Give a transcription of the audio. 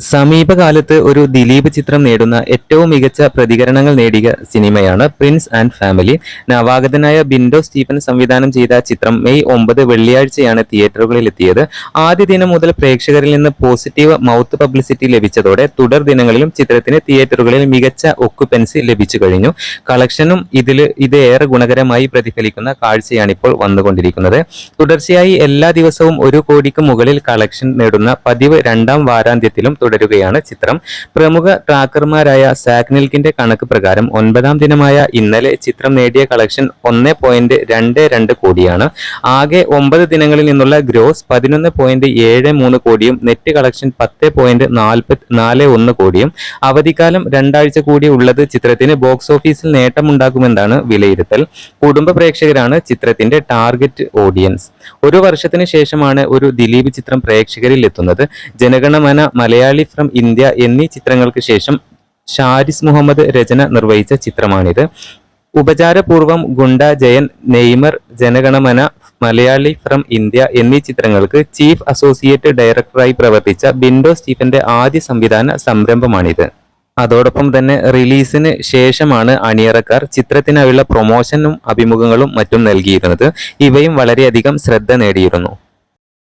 സമീപകാലത്ത് ഒരു ദിലീപ് ചിത്രം നേടുന്ന ഏറ്റവും മികച്ച പ്രതികരണങ്ങൾ നേടിയ സിനിമയാണ് പ്രിൻസ് ആൻഡ് ഫാമിലി നവാഗതനായ ബിൻഡോ സ്റ്റീഫൻ സംവിധാനം ചെയ്ത ചിത്രം മെയ് ഒമ്പത് വെള്ളിയാഴ്ചയാണ് തിയേറ്ററുകളിൽ എത്തിയത് ആദ്യ ദിനം മുതൽ പ്രേക്ഷകരിൽ നിന്ന് പോസിറ്റീവ് മൗത്ത് പബ്ലിസിറ്റി ലഭിച്ചതോടെ തുടർ ദിനങ്ങളിലും ചിത്രത്തിന് തിയേറ്ററുകളിൽ മികച്ച ഒക്കുപെൻസി ലഭിച്ചു കഴിഞ്ഞു. കളക്ഷനും ഇതിൽ ഇത് ഏറെ ഗുണകരമായി പ്രതിഫലിക്കുന്ന കാഴ്ചയാണിപ്പോൾ വന്നുകൊണ്ടിരിക്കുന്നത്. തുടർച്ചയായി എല്ലാ ദിവസവും ഒരു കോടിക്ക് മുകളിൽ കളക്ഷൻ നേടുന്ന പതിവ് രണ്ടാം വാരാന്ത്യത്തിലും തുടരുകയാണ് ചിത്രം. പ്രമുഖ ട്രാക്കർമാരായ സാഗ്നിൽക്കിന്റെ കണക്ക് പ്രകാരം ഒൻപതാം ദിനമായ ഇന്നലെ ചിത്രം നേടിയ കളക്ഷൻ ഒന്ന് പോയിന്റ് രണ്ട് രണ്ട് കോടിയാണ്. ആകെ ഒമ്പത് ദിനങ്ങളിൽ നിന്നുള്ള ഗ്രോസ് പതിനൊന്ന് പോയിന്റ് ഏഴ് മൂന്ന് കോടിയും നെറ്റ് കളക്ഷൻ പത്ത് പോയിന്റ് നാൽപ്പത്തി നാല് ഒന്ന് കോടിയും. അവധിക്കാലം രണ്ടാഴ്ച കൂടി ഉള്ളത് ചിത്രത്തിന് ബോക്സ് ഓഫീസിൽ നേട്ടമുണ്ടാക്കുമെന്നാണ് വിലയിരുത്തൽ. കുടുംബ പ്രേക്ഷകരാണ് ചിത്രത്തിന്റെ ടാർഗറ്റ് ഓഡിയൻസ്. ഒരു വർഷത്തിന് ശേഷമാണ് ഒരു ദിലീപ് ചിത്രം പ്രേക്ഷകരിൽ എത്തുന്നത്. ജനഗണമന മലയാളി ഫ്രം ഇന്ത്യ എന്നീ ചിത്രങ്ങൾക്ക് ശേഷം ഷാരിസ് മുഹമ്മദ് രചന നിർവഹിച്ച ചിത്രമാണിത്. ഉപചാരപൂർവം Gunda Jayan Neymar Jana Gana Mana Malayalee from India എന്നീ ചിത്രങ്ങൾക്ക് ചീഫ് അസോസിയേറ്റ് ഡയറക്ടറായി പ്രവർത്തിച്ച ബിൻഡോ സ്റ്റീഫന്റെ ആദ്യ സംവിധാന സംരംഭമാണിത്. അതോടൊപ്പം തന്നെ റിലീസിന് ശേഷമാണ് അണിയറക്കാർ ചിത്രത്തിനായുള്ള പ്രൊമോഷനും അഭിമുഖങ്ങളും മറ്റും നൽകിയിരുന്നത്. ഇവയും വളരെയധികം ശ്രദ്ധ നേടിയിരുന്നു.